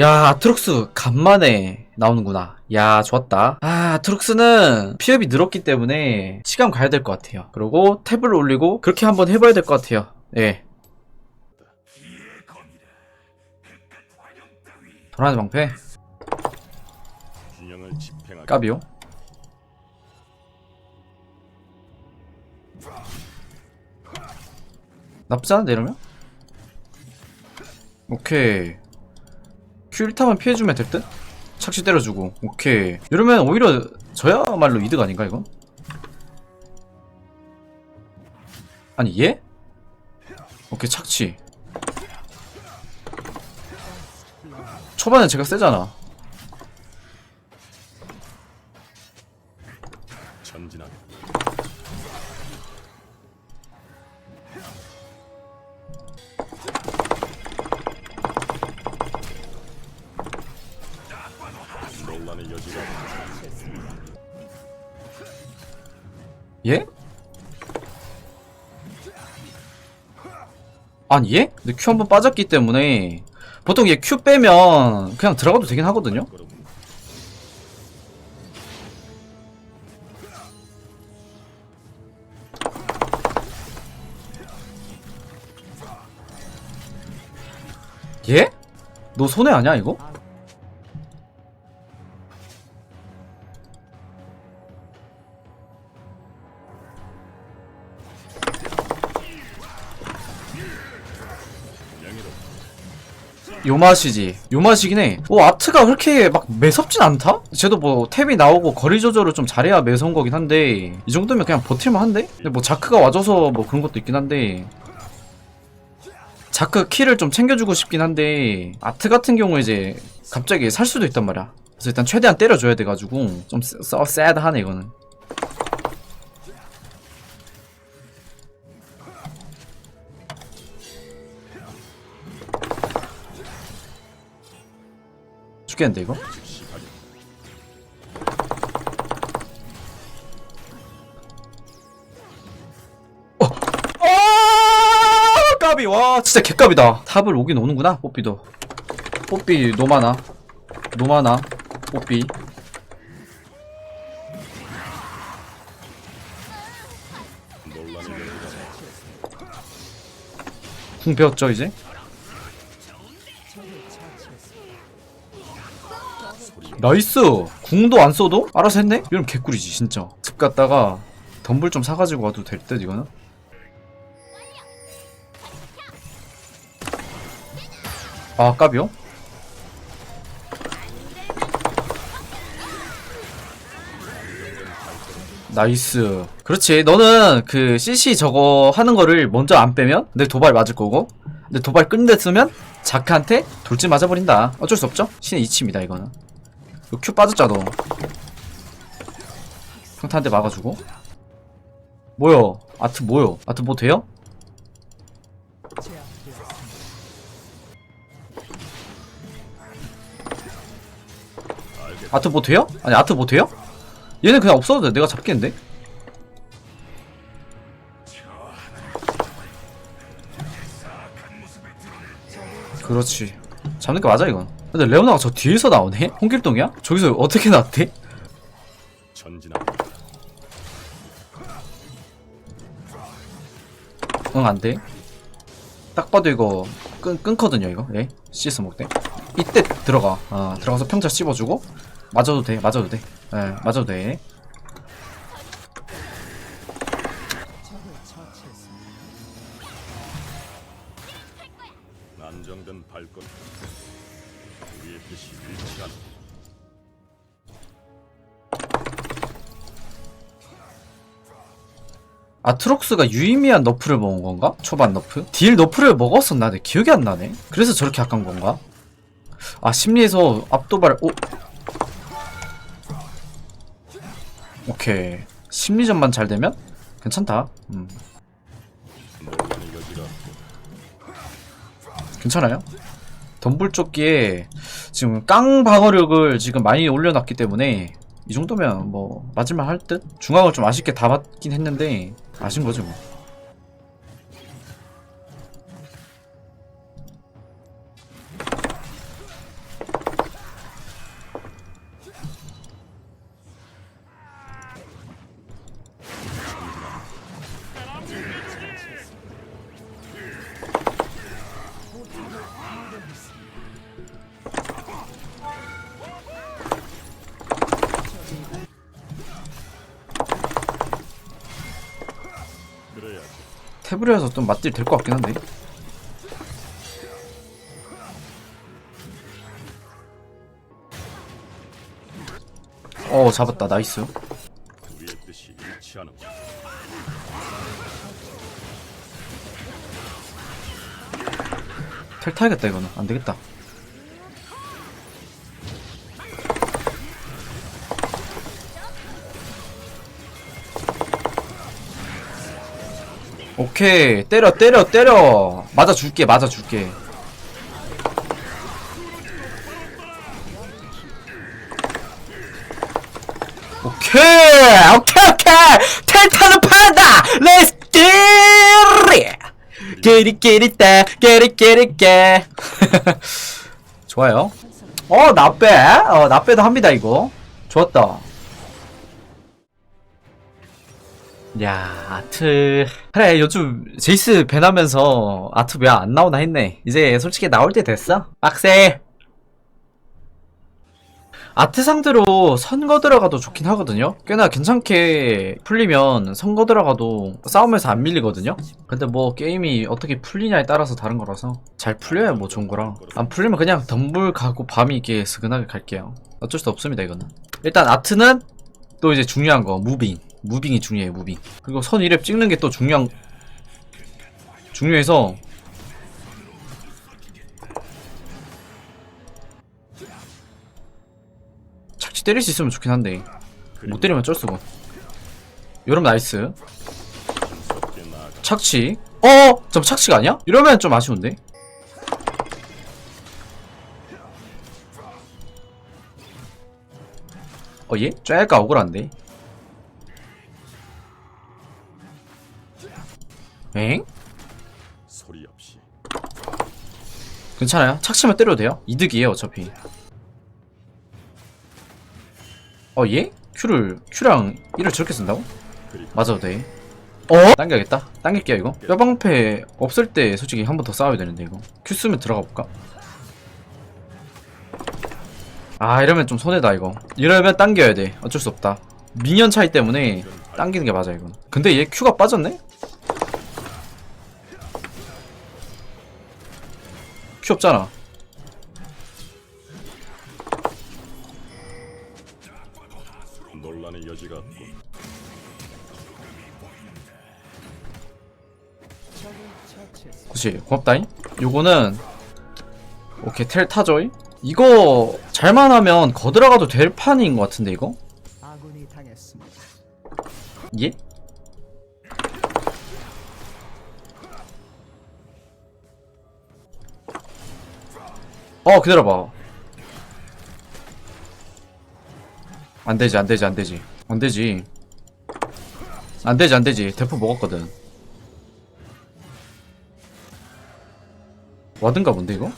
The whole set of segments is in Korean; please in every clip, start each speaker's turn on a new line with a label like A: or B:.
A: 야, 아트록스 간만에 나오는구나. 야, 좋았다. 아, 아트록스는 피업이 늘었기 때문에 시간 가야 될 것 같아요. 그리고 탭을 올리고 그렇게 한번 해봐야 될 것 같아요. 예. 도라지 방패 까비요. 나쁘지 않은데 이러면? 오케이 Q 1타만 피해주면 될 듯? 착시 때려주고 오케이 이러면 오히려 저야말로 이득 아닌가 이건? 아니 얘? 오케이 착취 초반에 제가 세잖아 얘? 아니 얘? 근데 Q 한 번 빠졌기 때문에 보통 얘 Q 빼면 그냥 들어가도 되긴 하거든요? 얘? 너 손해 아니야 이거? 요 맛이지. 요 맛이긴 해. 오, 아트가 그렇게 막 매섭진 않다? 쟤도 뭐 탭이 나오고 거리 조절을 좀 잘해야 매서운 거긴 한데 이 정도면 그냥 버틸만 한데? 근데 뭐 자크가 와줘서 뭐 그런 것도 있긴 한데 자크 키를 좀 챙겨주고 싶긴 한데 아트 같은 경우에 이제 갑자기 살 수도 있단 말이야. 그래서 일단 최대한 때려줘야 돼가지고 좀써 새드하네 이거는. 죽겠는데 이거?
B: 즉시하기
A: 아 까비. 와 진짜 개까비다. 탑을 오긴 오는구나 뽀삐도. 뽀삐 노마나. 노마나 뽀삐. 궁 배웠죠 이제 나이스! 궁도 안 써도? 알아서 했네? 이러면 개꿀이지 진짜. 집 갔다가 덤불 좀 사가지고 와도 될 듯 이거는? 아 까비요? 나이스. 그렇지. 너는 그 CC 저거 하는 거를 먼저 안 빼면 내 도발 맞을 거고 근데 도발 끝냈으면 자크한테 돌진 맞아버린다. 어쩔 수 없죠? 신의 이치입니다 이거는. 이거 큐 빠졌잖아 너 평타한테 막아주고 뭐요 아트 뭐요 아트 뭐 돼요? 아트 뭐 돼요? 아니 아트 뭐 돼요? 얘는 그냥 없어도 돼 내가 잡겠는데? 그렇지 잡는 게 맞아 이건 근데 레오나가 저 뒤에서 나오네? 홍길동이야? 저기서 어떻게 나왔대?
B: 전진하기
A: 응 안돼. 딱 봐도 이거 끊, 끊거든요 이거. 예? CS 먹대 이때 들어가. 아 들어가서 평타 씹어주고 맞아도 돼 맞아도 돼. 예, 맞아도 돼 아트록스가 유의미한 너프를 먹은 건가? 초반 너프? 딜 너프를 먹었었나? 내 기억이 안 나네. 그래서 저렇게 약한 건가? 아 심리에서 압도발 오 오케이 심리전만 잘 되면 괜찮다. 음 괜찮아요. 덤불조끼에 지금 깡 방어력을 지금 많이 올려놨기 때문에 이 정도면 뭐 맞을만 할 듯? 중앙을 좀 아쉽게 다 맞긴 했는데 아신 거죠 뭐. 태블에서 좀 맞딜 될것 같긴 한데. 어 잡았다. 나이스.
B: 우리의 뜻이 일치하는
A: 텔 타야겠다 이거는. 안되겠다 오케이. 때려 때려 때려. 맞아 줄게 맞아 줄게. 오케이 오케이 오케이. 텔 타는 판다. 렛츠 기릿 기릿 기릿다. 기릿 기릿게 좋아요. 어 나빼. 어 나빼도 합니다 이거. 좋았다 야 아트. 그래 요즘 제이스 밴하면서 아트 왜 안 나오나 했네. 이제 솔직히 나올 때 됐어? 빡세. 아트 상대로 선거 들어가도 좋긴 하거든요? 꽤나 괜찮게 풀리면 선거 들어가도 싸움에서 안 밀리거든요? 근데 뭐 게임이 어떻게 풀리냐에 따라서 다른 거라서 잘 풀려야 뭐 좋은 거라. 안 풀리면 그냥 덤불 가고 밤이 이게 스근하게 갈게요. 어쩔 수 없습니다 이거는. 일단 아트는 또 이제 중요한 거 무빙 무빙이 중요해요 무빙 그리고 선 1렙 찍는 게 또 중요한 중요해서 착지 때릴 수 있으면 좋긴 한데 못 때리면 어쩔 수가 이러면 나이스 착지 어? 잠 착지가 아니야? 이러면 좀 아쉬운데 어 얘? 쬐까 억울한데 엥?
B: 소리 없이
A: 괜찮아요 착지만 때려도 돼요 이득이에요 어차피 어 얘? Q를 Q랑 1을 저렇게 쓴다고? 맞아도 돼. 어? 당겨야겠다. 당길게요, 이거. 뼈방패 없을 때 솔직히 한 번 더 싸워야 되는데, 이거. Q 쓰면 들어가 볼까? 아, 이러면 좀 손해다, 이거. 이러면 당겨야 돼. 어쩔 수 없다. 미니언 차이 때문에 당기는 게 맞아, 이건. 근데 얘 Q가 빠졌네? Q 없잖아.
B: 논란의 여지가 없고
A: 그치 고맙다잉 요거는 오케이 텔 타죠이 이거 잘만 하면 거들어가도 될 판인 것 같은데 이거. 예? 어 기다려봐 안되지 안되지 안되지 안되지 안되지 안되지 대포 먹었거든 와든가 본데 이거?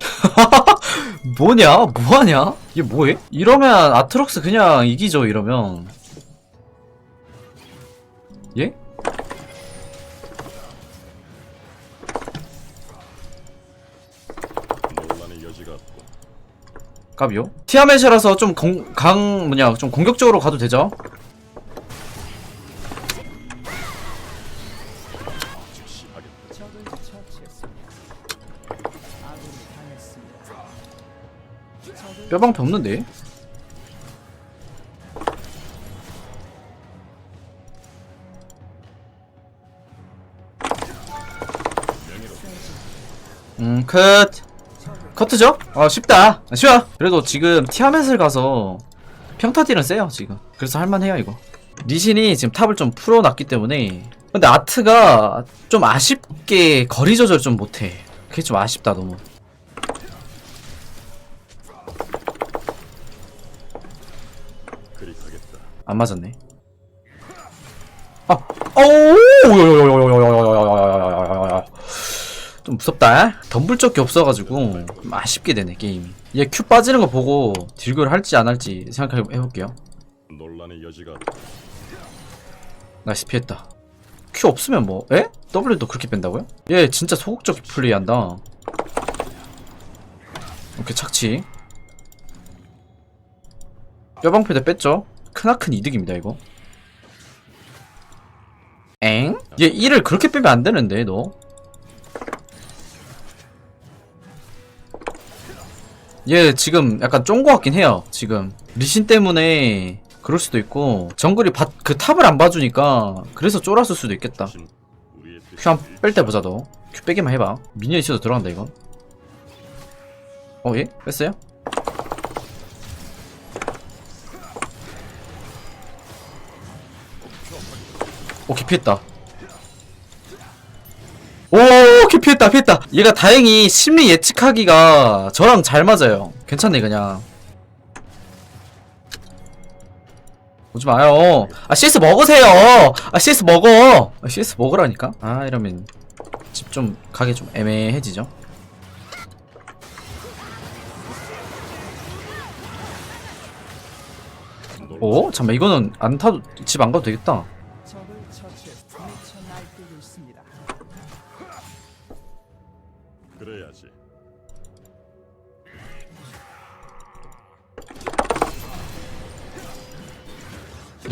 A: 뭐냐? 뭐하냐? 이게 뭐해? 이러면 아트록스 그냥 이기죠 이러면 예? 까비요? 티아멧이라서 좀 공, 강, 뭐냐, 좀 공격적으로 가도 되죠? 뼈방패 없는데? 음, 컷. 커트죠? 어, 쉽다. 아, 쉬워. 그래도 지금 티아멧을 가서 평타 딜은 세요, 지금. 그래서 할만해요, 이거. 리신이 지금 탑을 좀 풀어놨기 때문에. 근데 아트가 좀 아쉽게 거리 조절 좀 못해. 그게 좀 아쉽다, 너무. 안 맞았네. 아, 오, 좀 무섭다. 덤불 쪽이 없어가지고 좀 아쉽게 되네 게임이. 얘 Q 빠지는 거 보고 딜교를 할지 안 할지 생각해 볼게요.
B: 논란의 여지가
A: 나이스 피했다. Q 없으면 뭐? 에? W도 그렇게 뺀다고요? 얘 진짜 소극적 플레이한다. 오케이 착지. 뼈방패대 뺐죠? 크나큰 이득입니다 이거. 엥? 얘 1을 그렇게 빼면 안 되는데 너. 얘 지금 약간 쫀 거 같긴 해요. 지금 리신 때문에 그럴 수도 있고 정글이 밭, 그 탑을 안 봐주니까 그래서 쫄았을 수도 있겠다. 큐 한 뺄 때 보자 너. 큐 빼기만 해봐. 미니언 있어도 들어간다 이건. 어 예? 뺐어요? 오케이 피했다. 오 오케이 피했다 피했다. 얘가 다행히 심리 예측하기가 저랑 잘 맞아요. 괜찮네 그냥. 오지 마요. 아 CS 먹으세요. 아 CS 먹어. 아 CS 먹으라니까. 아 이러면 집 좀 가기 좀 애매해지죠. 오 잠깐 이거는 안 타도 집 안 가도 되겠다.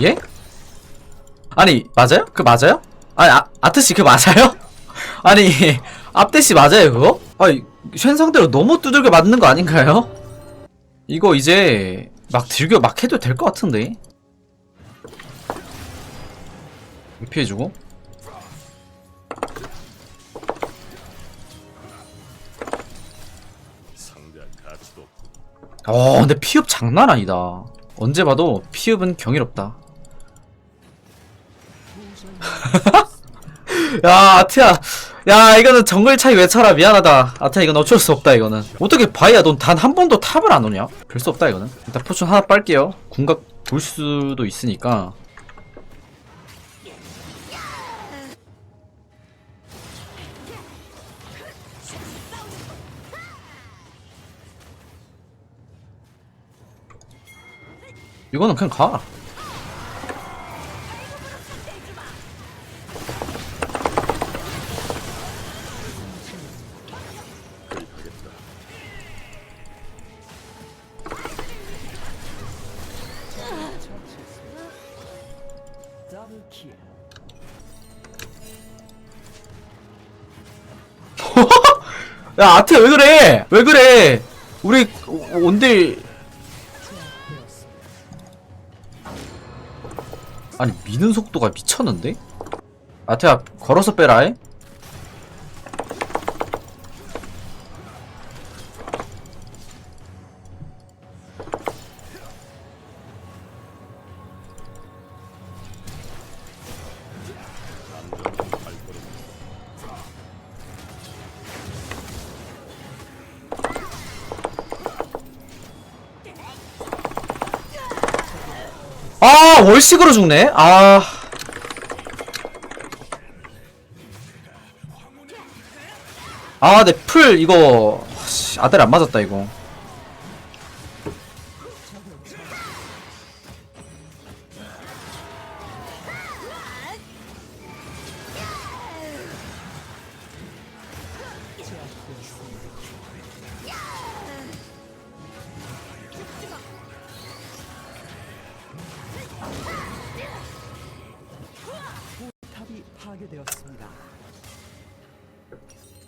A: 예? 아니 맞아요? 그 맞아요? 아니 아, 아트씨 그 맞아요? 아니 앞대씨 맞아요 그거? 아니 현상대로 너무 두들겨 맞는 거 아닌가요? 이거 이제 막 들겨 막 해도 될 것 같은데 피해주고 어 근데 피흡 장난 아니다 언제 봐도 피흡은 경이롭다 야 아트야 야 이거는 정글 차이 왜 쳐라? 미안하다. 아트야 이건 어쩔 수 없다 이거는. 어떻게 바이야? 넌 단 한 번도 탑을 안 오냐? 별 수 없다 이거는. 일단 포션 하나 빨게요. 궁각 볼 수도 있으니까. 이거는 그냥 가 야 아트야 왜 그래? 왜 그래? 우리 온딜. 아니 미는 속도가 미쳤는데? 아트야 걸어서 빼라 해 월식으로 죽네 아 아, 내 풀 이거 씨, 아들 안 맞았다 이거.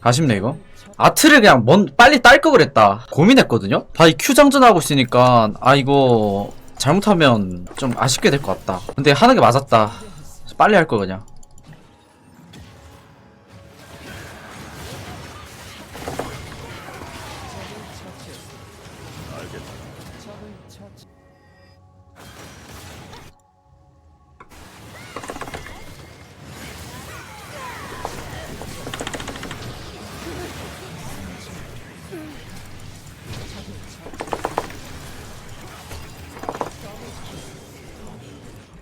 A: 아쉽네 이거. 아트를 그냥 먼 빨리 딸 거 그랬다. 고민했거든요. 바이 큐 장전하고 있으니까 아 이거 잘못하면 좀 아쉽게 될 것 같다. 근데 하는 게 맞았다. 빨리 할 거 그냥.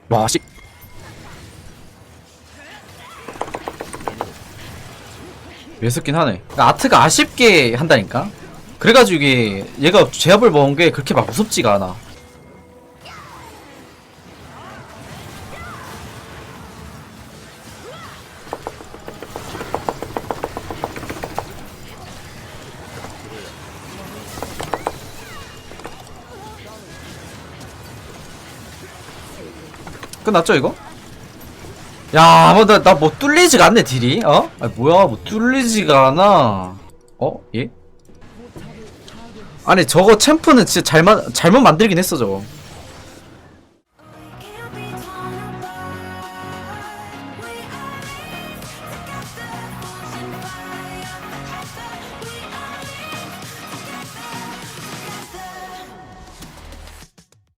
A: 와 씨. 매섭긴 하네. 그러니까 아트가 아쉽게 한다니까. 그래가지고 얘가 제압을 먹은 게 그렇게 막 무섭지가 않아. 끝났죠 이거? 야, 뭐, 나, 나 뭐 뚫리지가 않네, 딜이. 어? 아, 뭐야, 뭐 뚫리지가 않아. 어? 예? 아니, 저거 챔프는 진짜 잘, 만, 잘못 만들긴 했어, 저거.